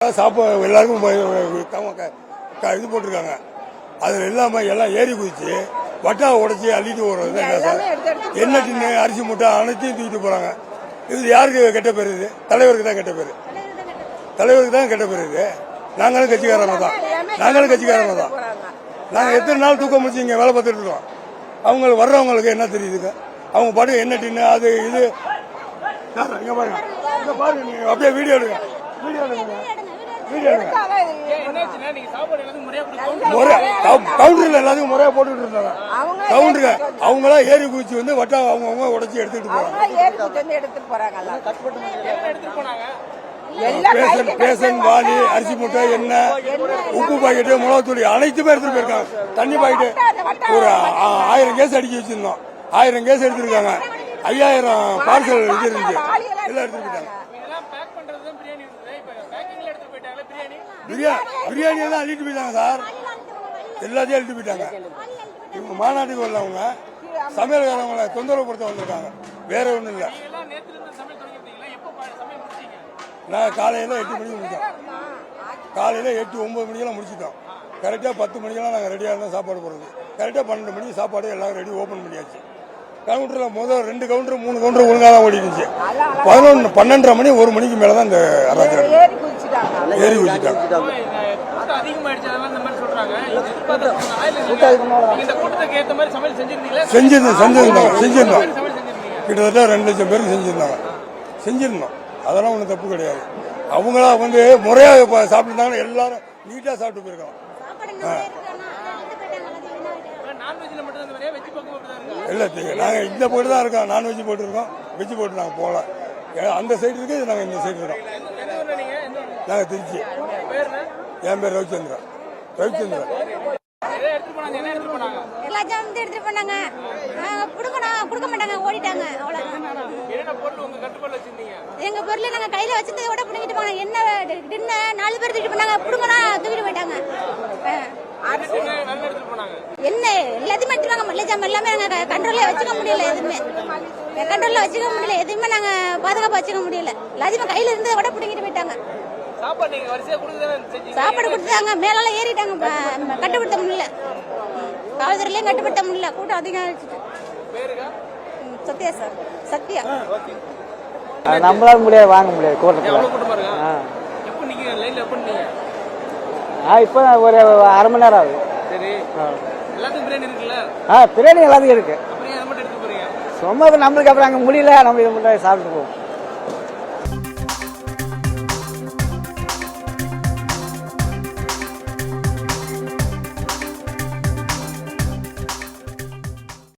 சாப்பாடு எல்லாருக்கும் இது போட்டிருக்காங்க. அதில் இல்லாமல் எல்லாம் ஏறி குதிச்சு வட்டா உடைச்சி அள்ளிட்டு போகிறது என்ன டின்னு அரிசி மூட்டை அனைத்தையும் தூக்கிட்டு போகிறாங்க இது யாருக்கு கெட்ட பேர் இது? தலைவருக்கு தான் கெட்ட பேர். தலைவருக்கு தான் கெட்ட பேர் இது. நாங்களும் கட்சிக்காரங்க தான். நாங்களும் கட்சிக்காரங்க தான். நாங்கள் எத்தனை நாள் தூக்கம் முடிச்சு இங்கே வேலை பார்த்துட்டு இருக்கோம்? அவங்க வர்றவங்களுக்கு என்ன தெரியுதுங்க அவங்க பாட்டு என்ன டின்னு அது இது. இங்க பாருங்க. இங்க பாருங்க நீங்க. அப்படியே வீடியோ எடுங்க. வீடியோ எடுங்க. முறை கவுண்டர்ல எல்லாத்துக்கும் முறையா போட்டுட்டு இருந்தாங்க. கவுண்டருங்க அவங்களா ஏறி குதிச்சு வந்து வட்டா அவங்கவுங்க உடைச்சி எடுத்துட்டு போறாங்க. அவங்க ஏறி குதிச்சு வந்து எடுத்துட்டு போறாங்க பேசன் வாலி அரிசி மூட்டை எண்ணெய் உப்பு பாக்கெட்டு மிளகாத்தூளி அனைத்துமே எடுத்துட்டு போயிருக்காங்க. தண்ணி பாக்கெட்டு ஒரு ஆயிரம் கேஸ் அடிக்க வச்சிருந்தோம். ஆயிரம் கேஸ் எடுத்திருக்காங்க. ஐயாயிரம் பார்சல் இது இருந்துச்சு எல்லாம் எடுத்துட்டு போயிட்டாங்க. பிரியாணி பிரியாணி? எல்லாம் அள்ளிட்டு போயிட்டாங்க சார். எல்லாத்தையும் அள்ளிட்டு போயிட்டாங்க. இவங்க மாநாட்டுக்கு வரலவங்க. சமையல்காரவங்களை தொந்தரவு படுத்த வந்திருக்காங்க. வேற ஒண்ணும் இல்ல. நான் காலையில எட்டு மணிக்கு முடிச்சோம் காலையில எட்டு ஒன்பது மணிக்கெல்லாம் முடிச்சிட்டோம். கரெக்டாக பத்து மணிக்கெல்லாம் நாங்கள் ரெடியாக இருந்தோம் சாப்பாடு போடுறது. கரெக்டாக பன்னெண்டு மணிக்கு சாப்பாடு எல்லாம் ரெடி ஓப்பன் பண்ணியாச்சு. கவுண்டரில் முதல் ரெண்டு கவுண்டர் மூணு கவுண்டர் ஒழுங்காக தான் ஓடி இருந்துச்சு பதினொன்று பன்னெண்டரை மணி ஒரு மணிக்கு மேலே தான் இந்த அராஜகம் ஏறி குதிச்சுட்டாங்க. செஞ்சிருந்தோம் செஞ்சிருந்தோம் செஞ்சிருந்தோம். கிட்டத்தட்ட ரெண்டு லட்சம் பேருக்கு செஞ்சிருந்தாங்க. செஞ்சிருந்தோம். அதெல்லாம் ஒன்றும் தப்பு கிடையாது. அவங்களா வந்து முறையாக இப்போ சாப்பிட்டுருந்தாங்கன்னா எல்லாரும் நீட்டாக சாப்பிட்டு போயிருக்காங்க நான்வெஜ்ல மட்டும் தான் வரையா வெஜ் பக்கம் அப்படி தான் இருக்கு இல்லை நாங்கள் இந்த போட்டு தான் இருக்கோம். நான்வெஜ் போட்டுருக்கோம். வெஜ் போட்டு நாங்கள் போகல. ஏன்னா அந்த சைடு இருக்கு நாங்கள் இந்த சைடு இருக்கோம்? நாங்கள் திருச்சி. பேர் என்ன என் பேர் ரவிச்சந்திரன். ரவிச்சந்திரன். எல்லா ஜாமத்தையும் எடுத்துட்டு போனாங்க. கொடுக்கணும். கொடுக்க மாட்டாங்க. ஓடிட்டாங்க. வச்சிருந்தீங்க? எங்க பொருளை நாங்க கையில வச்சிருந்ததை விட பிடிங்கிட்டு போனாங்க. என்ன டின்ன நாலு பேர் தூக்கிட்டு போனாங்க. புடுங்கனா தூக்கிட்டு போயிட்டாங்க. என்ன? எல்லாத்தையுமே எடுத்துருவாங்க மல்ல ஜாமான் எல்லாமே நாங்க கண்ட்ரோல்ல வச்சுக்க முடியல எதுவுமே. கண்ட்ரோல்ல வச்சுக்க முடியல. எதுவுமே நாங்க பாதுகாப்பா வச்சுக்க முடியல. எல்லாத்தையுமே கையில இருந்ததை விட பிடிங்கிட்டு போயிட்டாங்க. சாப்பாடு கொடுத்தாங்க மேலால ஏறிட்டாங்க. கட்டுப்படுத்த முடியல. காவல்துறையிலையும் கட்டுப்படுத்த முடியல. கூட்டம் அதிகம் சத்யா சார். சத்யா. நம்மளால முடியாது வாங்க முடியாது. கூட்டத்தில் எவ்வளவு கூட்டமா இருக்கா ஆ எப்போ நீங்க லைன்ல எப்போ நீங்க ஆ இப்போ ஒரு அரை மணி நேரம் ஆகுது. சரி. எல்லாத்துக்கும் பிரியாணி இருக்குல்ல? ஆ பிரியாணி எல்லாத்துக்கும் இருக்கு. சும்மா நம்மளுக்கு அப்புறம் அங்கே முடியல நம்ம இது மட்டும் சாப்பிட்டு போவோம்.